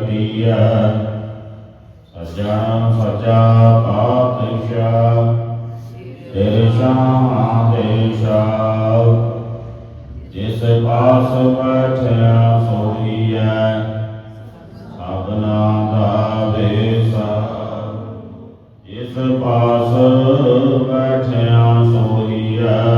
ਦੀ ਕਟੀਐ ਸਜਣ ਪਾਤਸ਼ਾਹ ਤੇਰੇ ਦੇਸ਼ਾ ਜਿਸ ਪਾਸ ਬੈਠਿਆ ਸੋਈਐ ਸਭਨਾ ਦਾ ਵੇਸਾ ਜਿਸ ਪਾਸ ਬੈਠਿਆ ਸੋਈਐ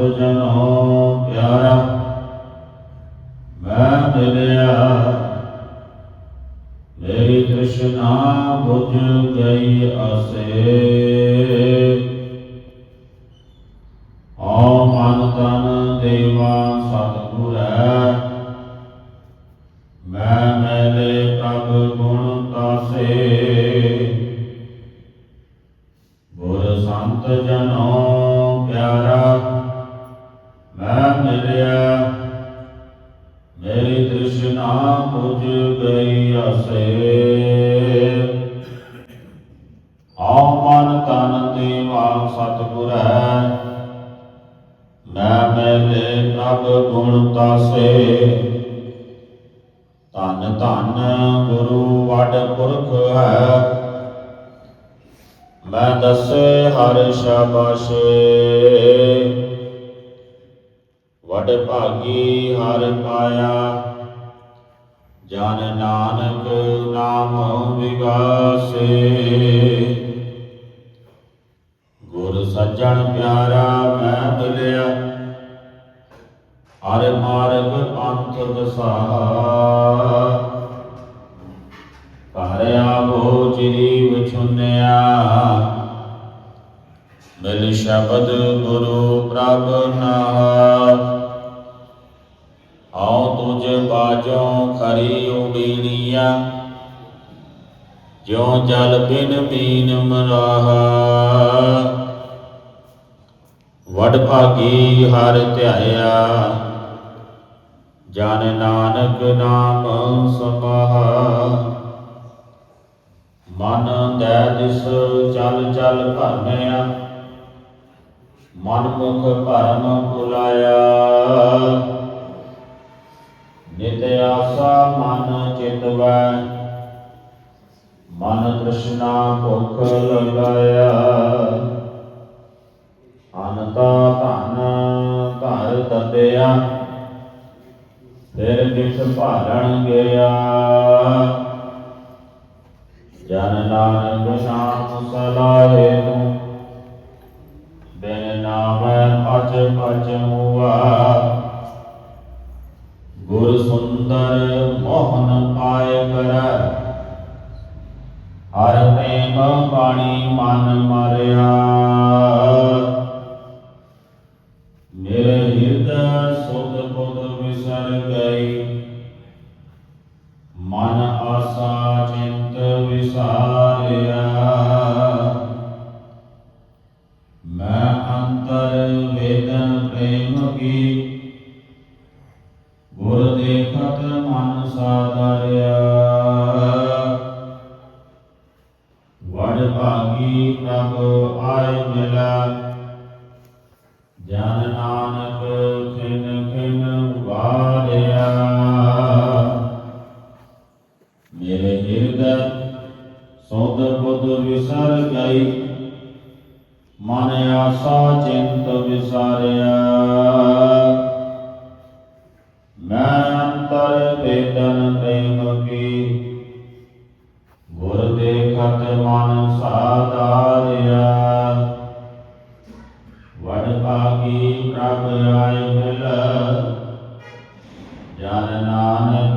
ਗੁਰ ਤ੍ਰਿਸ਼ਨਾ ਬੁਝ ਗਈ ਅਸੇ। ਆਉ ਮਨ ਤਨ ਦੇਵਾ ਸਤਿਗੁਰੈ ਮੈਂ ਮੈਲੇ ਪ੍ਰਭ ਗੁਣ ਤਾਸੇ। ਧੰਨ ਧੰਨ ਗੁਰੂ ਵਡ ਪੁਰਖ ਹੈ। ਮੈਂ ਦਸੇ ਹਰ ਸ਼ਾਬਾਸ਼ੇ। ਵਡ ਭਾਗੀ ਹਰ ਪਾਇਆ। ਜਨ ਨਾਨਕ ਨਾਮ ਵਿਗਾਸੇ। ਗੁਰ ਸੱਜਣ ਪਿਆਰਾ ਮੈਂ ਮਿਲਿਆ ਹਰ ਮਾਰਗ ਪੰਥ ਵਸਾਹਾ। ਘਰ ਆਵੋ ਚਿਰੀ ਵਿਛੁੰਨਿਆ, ਮਿਲ ਸ਼ਬਦ ਗੁਰੂ ਪ੍ਰਭ ਨਾਮ ਆਉ ਤੁਝ ਬਾਜੋਂ ਖਰੀ ਉਡੀਣੀਆ ਜਿਉ ਜਲ ਬਿਨ ਮੀਨ ਮਰਾਹਾ। ਵਡ ਭਾਗੀ ਹਰ ਧਿਆਇਆ, ਜਨ ਨਾਨਕ ਨਾਮ ਸਮਾਹਾ। ਮਨ ਦੈ ਦਿਸ ਚਲ ਚਲ ਭਰਮਿਆ, ਮਨ ਮੁਖ ਭਰਮ ਭੁਲਾਇਆ। ਨਿਤ ਆਸਾ ਮਨ ਚਿਤਵੈ। ਮਨ ਤ੍ਰਿਸ਼ਨਾ ਭੁਖ ਲਗਾਇਆ। ਅਨਤਾ ਧਨ ਧਰ ਦਦਿਆ ਫਿਰ ਦਿਸ ਭਾਲਣ ਗਿਆ। ਜਨ ਨਾਨਕ ਸ਼ਾਮ ਸਲਾਹੇ ਤੂੰ। ਬਿਨ ਨਾਮੈ ਪਚ ਪਚ ਹੁਆ ਗੁਰ ਸੁੰਦਰ ਮੋਹਨ ਪਾਏ ਕਰੈ। ਹਰ ਪ੍ਰੇਮ ਬਾਣੀ ਮਨ ਮਾਰਿਆ। ਮੇਰੇ ਹਿਰਦੈ ਸੁਧ ਬੁਧ ਵਿਸਰ ਗਈ ਮਨ ਆਸਾ ਚਿੰਤ ਵਿਸਾਰਿਆ ਦੇਖਤ ਮਨ ਸਾਧਾਰਿਆ। ਵਡ ਭਾਗੀ ਪ੍ਰਭ ਆਏ ਮਿਲਾ। ਜਨ ਨਾਨਕ ਖਿਨ ਖਿਨ ਵਾਰਿਆ ਮੇਰੇ ਹਿਰਦੈ ਸੋਧ ਬੁੱਧ ਵਿਸਰ ਗਈ। ਮਨ ਆਸਾ ਚਿੰਤ ਵਿਸਾਰਿਆ। ਮੈਂ ਤਨ ਨਹੀਂ ਕੀ ਗੁਰ ਦੇਖਤ ਮਨ ਸਾਧਾਰਿਆ। ਵਡ ਭਾਗੀ ਪ੍ਰਭ ਆਏ ਮਿਲ। ਜਨ ਨਾਨਕ